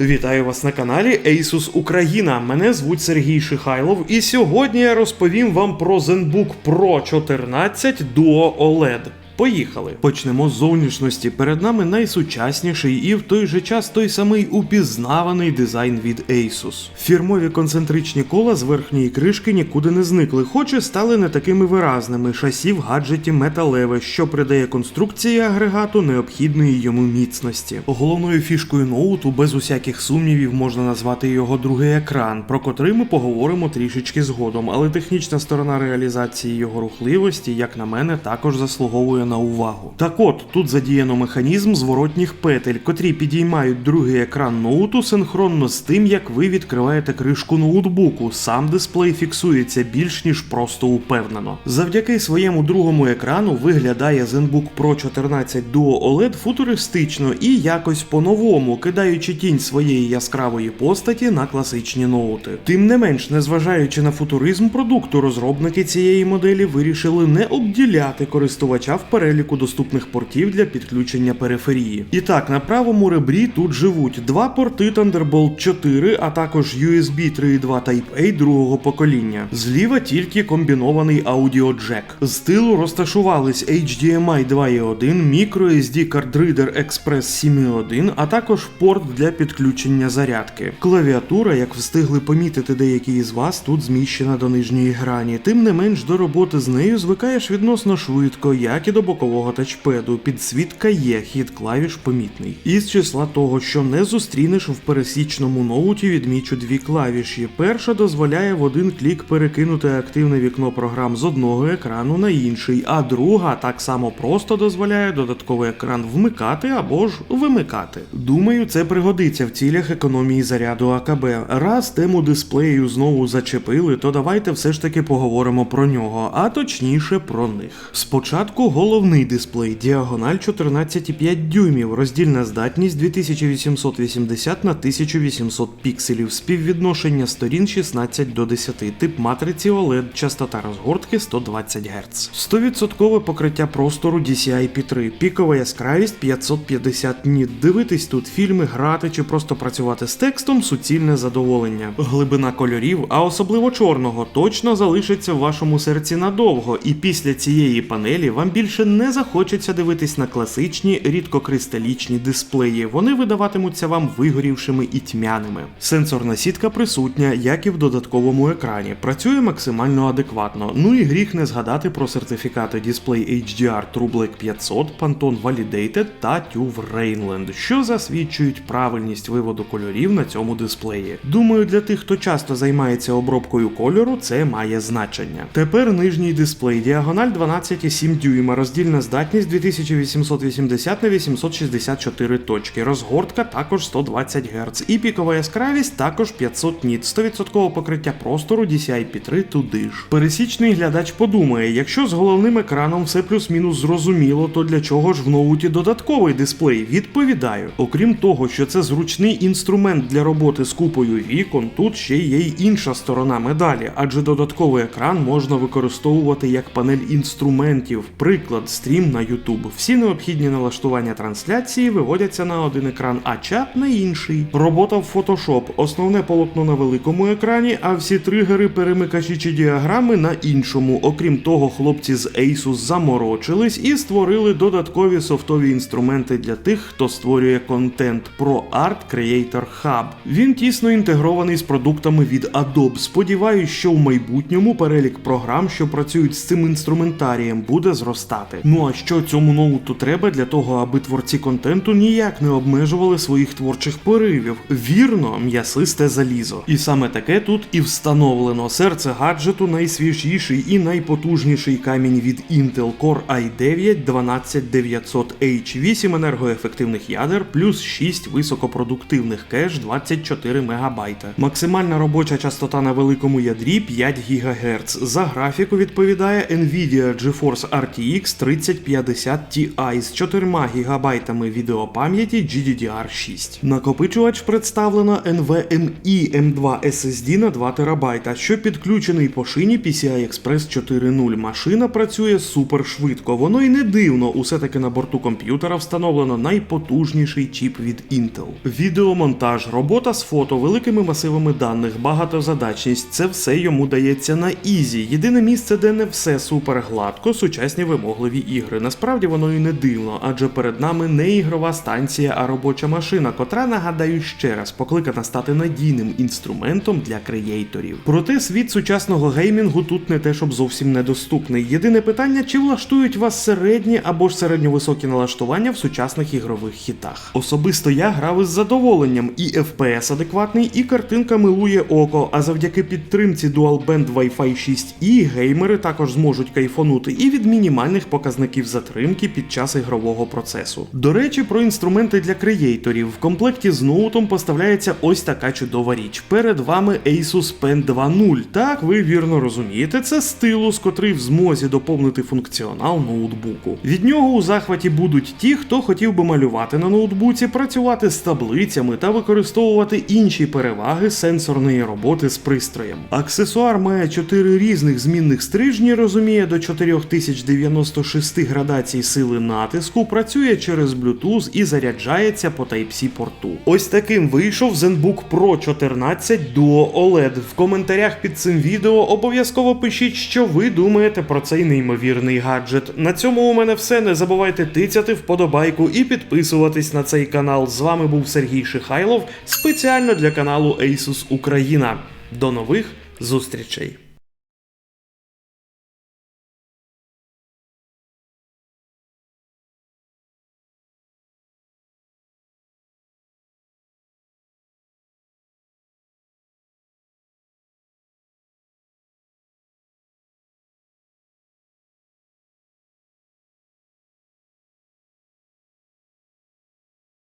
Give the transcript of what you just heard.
Вітаю вас на каналі Asus Україна. Мене звуть Сергій Шихайлов, і сьогодні я розповім вам про ZenBook Pro 14 Duo OLED. Поїхали. Почнемо з зовнішності. Перед нами найсучасніший і в той же час той самий упізнаваний дизайн від Asus. Фірмові концентричні кола з верхньої кришки нікуди не зникли, хоч і стали не такими виразними. Шасі в гаджеті металеве, що придає конструкції агрегату необхідної йому міцності. Головною фішкою ноуту без усяких сумнівів можна назвати його другий екран, про котрий ми поговоримо трішечки згодом, але технічна сторона реалізації його рухливості, як на мене, також заслуговує на увагу. Так от тут задіяно механізм зворотніх петель, котрі підіймають другий екран ноуту синхронно з тим, як ви відкриваєте кришку ноутбуку. Сам дисплей фіксується більш ніж просто упевнено. Завдяки своєму другому екрану виглядає ZenBook Pro 14 Duo OLED футуристично і якось по-новому, кидаючи тінь своєї яскравої постаті на класичні ноути. Тим не менш, незважаючи на футуризм продукту, розробники цієї моделі вирішили не обділяти користувача в переліку доступних портів для підключення периферії. І так, на правому ребрі тут живуть два порти Thunderbolt 4, а також USB 3.2 Type-A другого покоління. Зліва тільки комбінований аудіоджек. З тилу розташувались HDMI 2.1, microSD Reader Express 7.1, а також порт для підключення зарядки. Клавіатура, як встигли помітити деякі із вас, тут зміщена до нижньої грані. Тим не менш до роботи з нею звикаєш відносно швидко, як і до бокового тачпеду. Підсвітка є, хід клавіш помітний. Із числа того, що не зустрінеш в пересічному ноуті, відмічу дві клавіші. Перша дозволяє в один клік перекинути активне вікно програм з одного екрану на інший, а друга так само просто дозволяє додатковий екран вмикати або ж вимикати. Думаю, це пригодиться в цілях економії заряду АКБ. Раз тему дисплею знову зачепили, то давайте все ж таки поговоримо про нього, а точніше про них. Спочатку головний дисплей, діагональ 14,5 дюймів, роздільна здатність 2880 на 1800 пікселів, співвідношення сторін 16 до 10, тип матриці OLED, частота розгортки 120 Гц. 100% покриття простору DCI-P3, пікова яскравість 550 ніт. Дивитись тут фільми, грати чи просто працювати з текстом суцільне задоволення. Глибина кольорів, а особливо чорного, точно залишиться в вашому серці надовго, і після цієї панелі вам більше не захочеться дивитись на класичні рідкокристалічні дисплеї. Вони видаватимуться вам вигорівшими і тьмяними. Сенсорна сітка присутня, як і в додатковому екрані. Працює максимально адекватно. Ну і гріх не згадати про сертифікати Display HDR TrueBlack 500, Pantone Validated та TÜV Rheinland, що засвідчують правильність виводу кольорів на цьому дисплеї. Думаю, для тих, хто часто займається обробкою кольору, це має значення. Тепер нижній дисплей, діагональ 12,7 дюйма, роздільна здатність 2880 на 864 точки, розгортка також 120 Гц, і пікова яскравість також 500 ніт, 100% покриття простору DCI-P3 туди ж. Пересічний глядач подумає, якщо з головним екраном все плюс-мінус зрозуміло, то для чого ж в ноуті додатковий дисплей? Відповідаю. Окрім того, що це зручний інструмент для роботи з купою вікон, тут ще є й інша сторона медалі, адже додатковий екран можна використовувати як панель інструментів, приклад стрім на YouTube. Всі необхідні налаштування трансляції виводяться на один екран, а чат на інший. Робота в Photoshop, основне полотно на великому екрані, а всі тригери, перемикачі чи діаграми на іншому. Окрім того, хлопці з Asus заморочились і створили додаткові софтові інструменти для тих, хто створює контент про Art Creator Hub. Він тісно інтегрований з продуктами від Adobe. Сподіваюсь, що в майбутньому перелік програм, що працюють з цим інструментарієм, буде зростати. Ну а що цьому ноуту треба для того, аби творці контенту ніяк не обмежували своїх творчих поривів? Вірно, м'ясисте залізо. І саме таке тут і встановлено. Серце гаджету найсвіжіший і найпотужніший камінь від Intel Core i9 12900H, 8 енергоефективних ядер плюс 6 високопродуктивних кеш 24 МБ. Максимальна робоча частота на великому ядрі 5 ГГц. За графіку відповідає Nvidia GeForce RTX 3050 Ti з 4 ГБ відеопам'яті GDDR6. Накопичувач представлено NVMe M2 SSD на 2 ТБ, що підключений по шині PCI Express 4.0. Машина працює супер швидко. Воно і не дивно, усе таки на борту комп'ютера встановлено найпотужніший чіп від Intel. Відеомонтаж, робота з фото, великими масивами даних, багатозадачність це все йому дається на ізі. Єдине місце, де не все супер гладко, сучасні вимогливі ігри. Насправді воно і не дивно, адже перед нами не ігрова станція, а робоча машина, котра, нагадаю ще раз, покликана стати надійним інструментом для креаторів. Проте світ сучасного геймінгу тут не те, щоб зовсім недоступний. Єдине питання, чи влаштують вас середні або ж середньовисокі налаштування в сучасних ігрових хітах. Особисто я грав із задоволенням, і FPS адекватний, і картинка милує око. А завдяки підтримці Dual Band Wi-Fi 6E геймери також зможуть кайфонути і від мінімальних показників затримки під час ігрового процесу. До речі, про інструменти для креаторів. В комплекті з ноутом поставляється ось така чудова річ. Перед вами Asus Pen 2.0. Так, ви вірно розумієте, це стилус, котрий в змозі доповнити функціонал ноутбуку. Від нього у захваті будуть ті, хто хотів би малювати на ноутбуці, працювати з таблицями та використовувати інші переваги сенсорної роботи з пристроєм. Аксесуар має 4 різних змінних стрижні, розуміє до 4096 градацій сили натиску, працює через Bluetooth і заряджається по Type-C порту. Ось таким вийшов ZenBook Pro 14 Duo OLED. В коментарях під цим відео обов'язково пишіть, що ви думаєте про цей неймовірний гаджет. На цьому у мене все. Не забувайте тицяти вподобайку і підписуватись на цей канал. З вами був Сергій Шихайлов спеціально для каналу Asus Україна. До нових зустрічей!